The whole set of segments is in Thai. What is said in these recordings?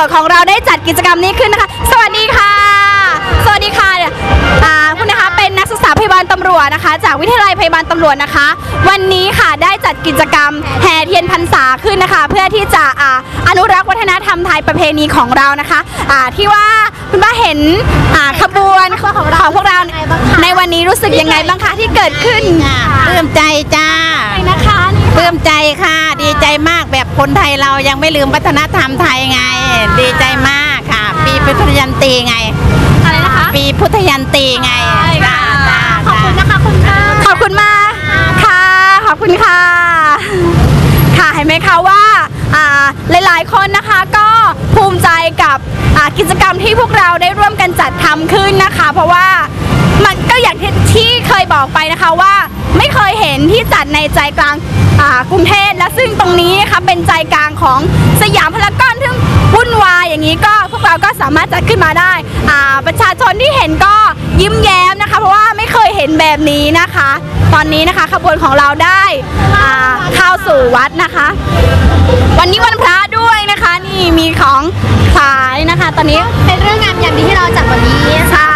วจของเราได้จัดกิจกรรมนี้ขึ้นนะคะ สวัสดีค่ะ สวัสดีค่ะอ่าคุณนะคะเป็นนักศึกษาพยาบาลตำรวจนะคะ จากวิทยาลัยพยาบาลตำรวจนะคะ วันนี้ค่ะได้จัดกิจกรรมแห่เทียนพรรษาขึ้นนะคะ เพื่อที่จะอ่าอนุรักษ์วัฒนธรรมไทยประเพณีของเรานะคะอ่าที่ว่าคุณป้าเห็นอ่าขบวนของของพวกเราในวันนี้รู้สึกยังไงบ้างคะที่เกิดขึ้นปลื้มใจจ้านะคะนี่ปลื้มใจค่ะ ดีใจมากแบบคนไทยเรายังไม่ลืมวัฒนธรรมไทยไง ยันตีไงจ้าจ้าขอบคุณนะคะคุณป้าขอบคุณมากค่ะขอบคุณค่ะ ค่ะเห็นไหมคะว่าอ่าหลายๆคนนะคะก็ภูมิใจกับอ่ากิจกรรมที่พวกเราได้ร่วมกันจัดทำขึ้นนะคะ เพราะว่ามันก็อย่างที่ที่เคยบอกไปนะคะว่าไม่เคยเห็นที่จัดในใจกลางอ่ากรุงเทพและซึ่งตรงนี้นะคะเป็นใจกลางของสยามพารากอนซึ่ง วุ่นวายอย่างนี้ก็พวกเราก็สามารถจัดขึ้นมาได้อ่าประชาชนที่เห็นก็ยิ้มแย้มนะคะ เพราะว่าไม่เคยเห็นแบบนี้นะคะ ตอนนี้นะคะขบวนของเราได้อ่าเข้าสู่วัดนะคะ วันนี้วันพระด้วยนะคะนี่มีของขายนะคะ ตอนนี้เป็นเรื่องงามยามดีที่เราจัดวันนี้ใช่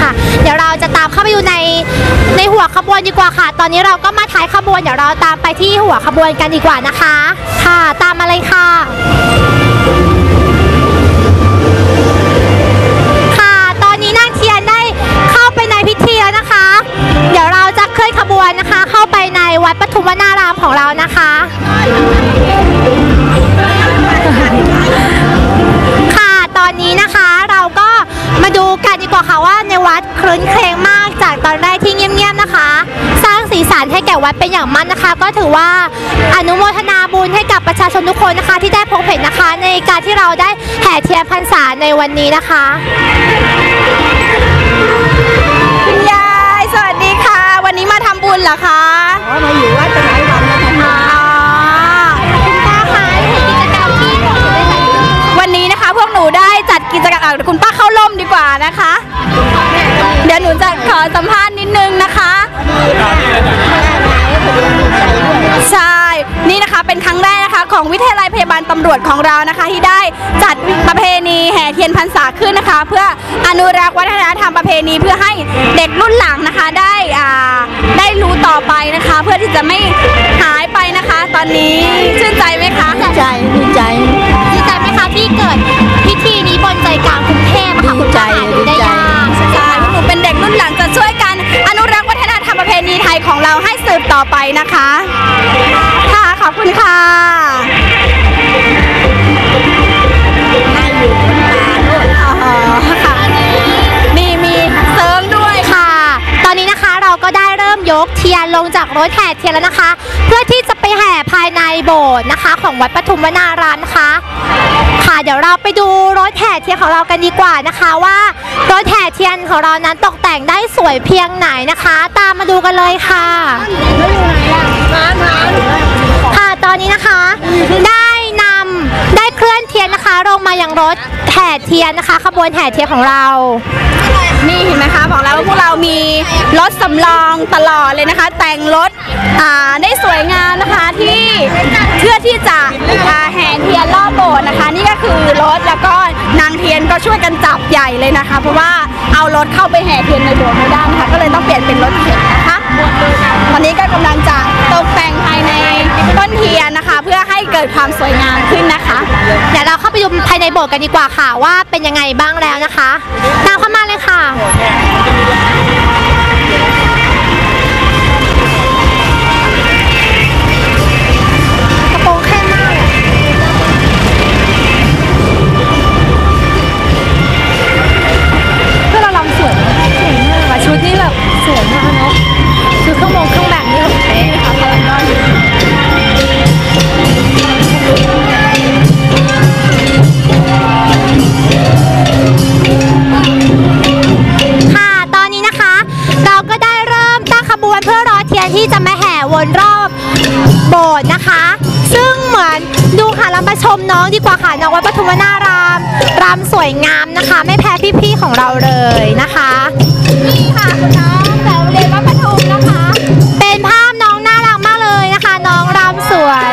ค่ะ เดี๋ยวเราจะตามเข้าไปดูในในหัวขบวนดีกว่าค่ะ ตอนนี้เราก็มาท้ายขบวนเดี๋ยวเราตามไปที่หัวขบวนกันดีกว่านะคะ ค่ะ ตามมาเลยค่ะค่ะ จะเคนขบวนนะคะ เข้าไปในวัดปฐุมวนารามของเรานะคะ ค่ะตอนนี้นะคะเราก็มาดูกันดีกว่าค่ะว่าในวัดครื้นเครงมากจากตอนแรกที่เงียบๆนะคะ สร้างสีสันให้แก่วัดเป็นอย่างมากนะคะ ก็ถือว่าอนุโมทนาบุญให้กับประชาชนทุกคนนะคะ ที่ได้พบเห็นนะคะ ในการที่เราได้แห่เทียนพรรษาในวันนี้นะคะ บุญเหรอคะอ๋อมาอยู่วัดตั้งหลายวันแล้วค่ะอ๋อคุณป้าคะเห็นกิจกรรมที่ของหนูได้จัดขึ้นวันนี้นะคะ พวกหนูได้จัดกิจกรรมอะเดี๋ยวคุณป้าเข้าร่มดีกว่านะคะ เดี๋ยวหนูจะขอสัมภาษณ์นิดนึงนะคะ ของวิทยาลัยพยาบาลตำรวจของเรานะคะ ที่ได้จัดประเพณีแห่เทียนพรรษาขึ้นนะคะ เพื่ออนุรักษ์วัฒนธรรมประเพณีเพื่อให้เด็กรุ่นหลังนะคะได้อ่าได้รู้ต่อไปนะคะ เพื่อที่จะไม่หายไปนะคะ ตอนนี้ชื่นใจไหมคะดีใจดีใจดีใจไหมคะที่เกิดพิธีนี้บนใจกลางกรุงเทพอะค่ะคุณป้าหาดูได้ยากใช่พวกหนูเป็นเด็กรุ่นหลังจะช่วยกัน อนุรักษ์วัฒนธรรมประเพณีไทยของเราให้สืบต่อไปนะคะ ค่ะขอบคุณค่ะ กเทียนลงจากรถแห่เทียนแล้วนะคะ เพื่อที่จะไปแห่ภายในโบสถ์นะคะ ของวัดปฐุมวนารามนะคะ ค่ะเดี๋ยวเราไปดูรถแห่เทียนของเรากันดีกว่านะคะว่ารถแห่เทียนของเรานั้นตกแต่งได้สวยเพียงไหนนะคะ ตามมาดูกันเลยค่ะค่ะตอนนี้นะคะได้นำได้เคลื่อนเทียนนะคะลงมาอย่างรถแห่เทียนนะคะ ขบวนแห่เทียนของเรานี่เห็น บอกแล้วว่าพวกเรามีรถสำรองตลอดเลยนะคะ แต่งรถอ่าได้สวยงามนะคะที่เพื่อที่จะอ่าแห่เทียนรอบโบสถ์นะคะ นี่ก็คือรถแล้วก็นางเทียนก็ช่วยกันจับใหญ่เลยนะคะ เพราะว่าเอารถเข้าไปแห่เทียนในโบสถ์ไม่ได้นะคะก็เลยต้องเปลี่ยนเป็นรถเข็นนะคะตอนนี้ก็กำลังจะตกแต่งภายในต้นเทียนนะคะ เพื่อให้เกิดความสวยงามขึ้นนะคะ เดี๋ยวเราเข้าไปดูภายในโบสถ์กันดีกว่าค่ะว่าเป็นยังไงบ้างแล้วนะคะตามเข้ามาเลยค่ะ กว่าค่ะน้องวัดปฐุมนารามรำสวยงามนะคะ ไม่แพ้พี่ๆของเราเลยนะคะนี่ค่ะคุณน้องแต่เรียนวัดปฐุมนะคะ เป็นภาพน้องน่ารักมากเลยนะคะ น้องรำสวย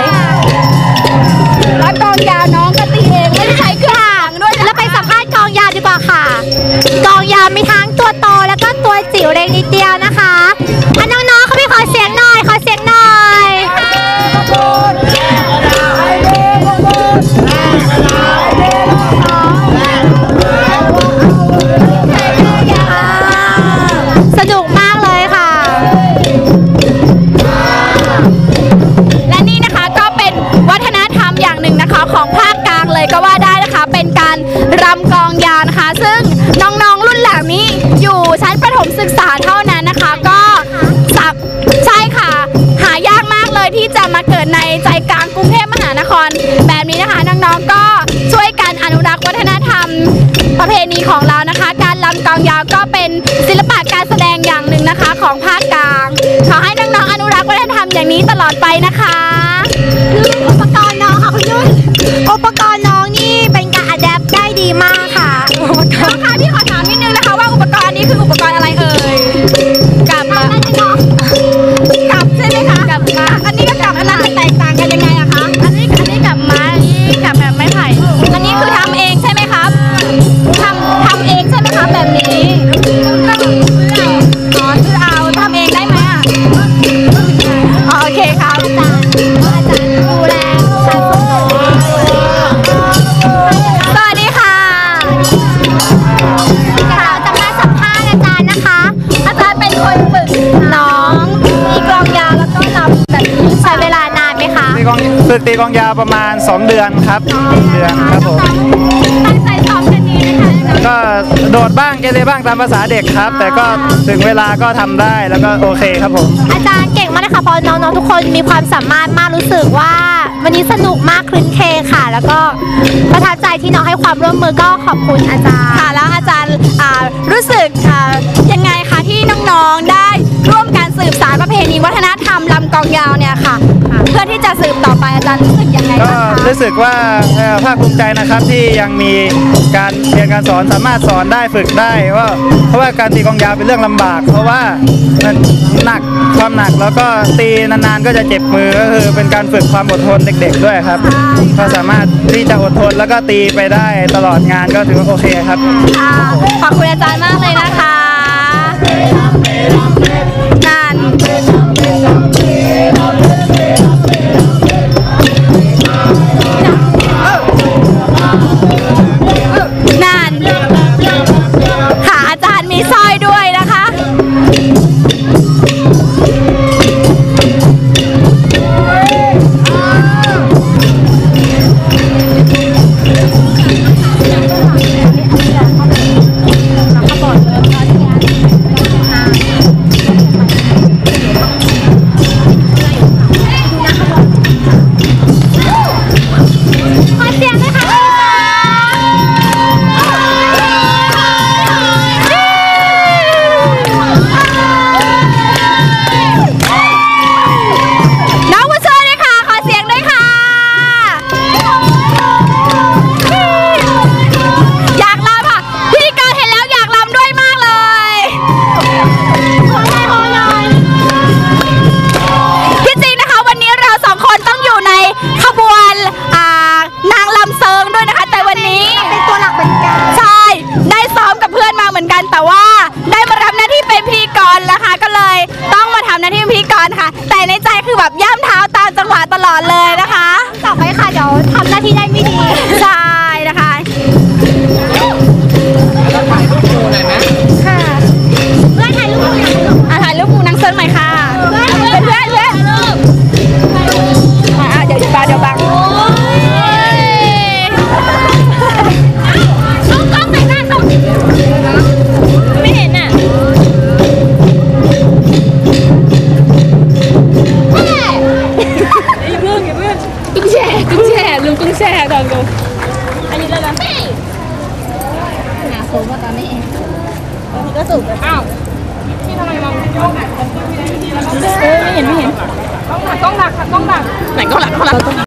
แล้วกองยาวน้องก็ตีเองไม่ใช้เครื่องด้วยแล้วไปสัมภาษณ์กองยาวดีกว่าค่ะ กองยาวม่ทั้ง ก็ว่าได้นะคะ เป็นการรำกองยานค่ะซึ่งน้องๆรุ่นหลังนี้อยู่ชั้นประถมศึกษาเท่านั้นนะคะ ก็สับใช่ค่ะ หายากมากเลยที่จะมาเกิดในใจกลางกรุงเทพมหานคร แบบนี้นะคะน้องๆก็ช่วยกันอนุรักษ์วัฒนธรรม ประเพณีของเรานะคะ การลำกลองยาวก็เป็นศิลปะการแสดงอย่างหนึ่งนะคะของภาคกลาง ขอให้น้องๆอนุรักษ์วัฒนธรรมอย่างนี้ตลอดไปนะคะ ฝึกตีกลองยาวประมาณ 2 เดือนครับเดือนครับผมตั้งใจซ้อมกันดีนะคะน้องก็โดดบ้างเกเรบ้างตามภาษาเด็กครับ แต่ก็ถึงเวลาก็ทำได้แล้วก็โอเคครับผม อาจารย์เก่งมากเลยค่ะเพราะน้องๆทุกคนมีความสามารถมากรู้สึกว่า วันนี้สนุกมากคลื้นเคงค่ะ แล้วก็ประทับใจที่น้องให้ความร่วมมือก็ขอบคุณอาจารย์ ค่ะแล้วอาจารย์อ่ารู้สึกอ่ายังไงคะที่น้องๆได้ร่วมการ สืบสานประเพณีวัฒนธรรมลำกลองยาวเนี่ยค่ะ เพื่อที่จะสืบต่อไปอาจารย์รู้สึกยังไงก็บ้างคะ รู้สึกว่าเอ่อภาคภูมิใจนะครับที่ยังมีการเรียนการสอนสามารถสอนได้ฝึกได้ว่าเพราะว่าการตีกลองยาวเป็นเรื่องลำบาก เพราะว่ามันหนักความหนักแล้วก็ตีนานๆก็จะเจ็บมือก็คือเป็นการฝึกความอดทนเด็ก ๆ ด้วยครับ ก็สามารถที่จะอดทนแล้วก็ตีไปได้ตลอดงานก็ถือว่าโอเคครับ ค่ะขอบคุณอาจารย์มากเลยนะ